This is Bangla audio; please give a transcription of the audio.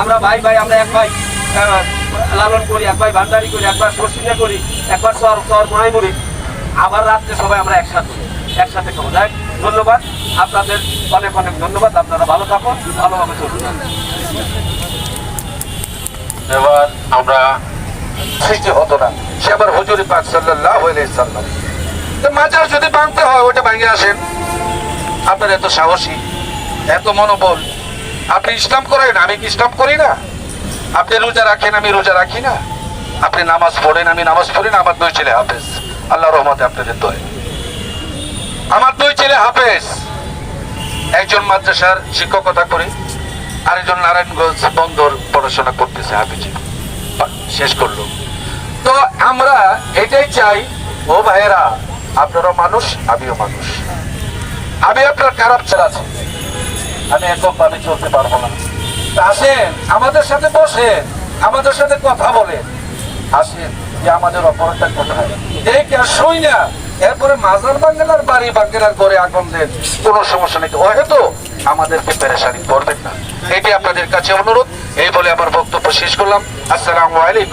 আমার ভাই ভাই, আমরা এক ভাই লালন করি, এক ভাই, ভান্ডারি করি একবার সর্ষিনা করি একবার চর চর মনাই করি আবার রাত্রে সবাই আমরা একসাথে একসাথে খাব। যাই, ধন্যবাদ। আপনাদের অনেক অনেক ধন্যবাদ। আপনারা ভালো থাকুন, ভালোভাবে চলুন। এবার আমরা সৃষ্টি হতো না। সে আবার হুজুরি পাক সাল্লাহ সাল্লাম। মাজার যদি ভাঙতে হয়, ওটা ভাঙে আসেন। আপনার এত সাহসী, এত মনোবল। আপনি ইসলাম করেন, আমি কি ইসলাম করি না? আপনি রোজা রাখেন, আমি রোজা রাখি না। আপনি নামাজ পড়েন, আমি নামাজ পড়ি না, আমার দুই ছেলে হাফেজ। আল্লাহ রহমতে আপনাদের দয়। আমার দুই ছেলে হাফেজ। একজন মাদ্রাসার শিক্ষকতা করে, আরেকজন নারায়ণগঞ্জ বন্দর পড়াশোনা করতেছে হাফিজি। শেষ করল। তো আমরা এটাই চাই, ও ভাইয়েরা আপনারও মানুষ, আমিও মানুষ। আমি আপনার খারাপ ছেলে আছি। আমি একক ভাবে চলতে পারব না। আসেন, আমাদের সাথে বসেন, আমাদের সাথে কথা বলেন। আসেন, যে আমাদের অপরাধটা কোথায়? আর শুই না? এরপরে মাজার বাঙ্গালার বাড়ি বাঙ্গালার করে আগুন দেন। কোনো সমস্যা নেই। হয়তো আমাদেরকে পেরেশানি করবেন না। এটি আপনাদের কাছে অনুরোধ। এই বলে আমার বক্তব্য শেষ করলাম। আসসালামু আলাইকুম।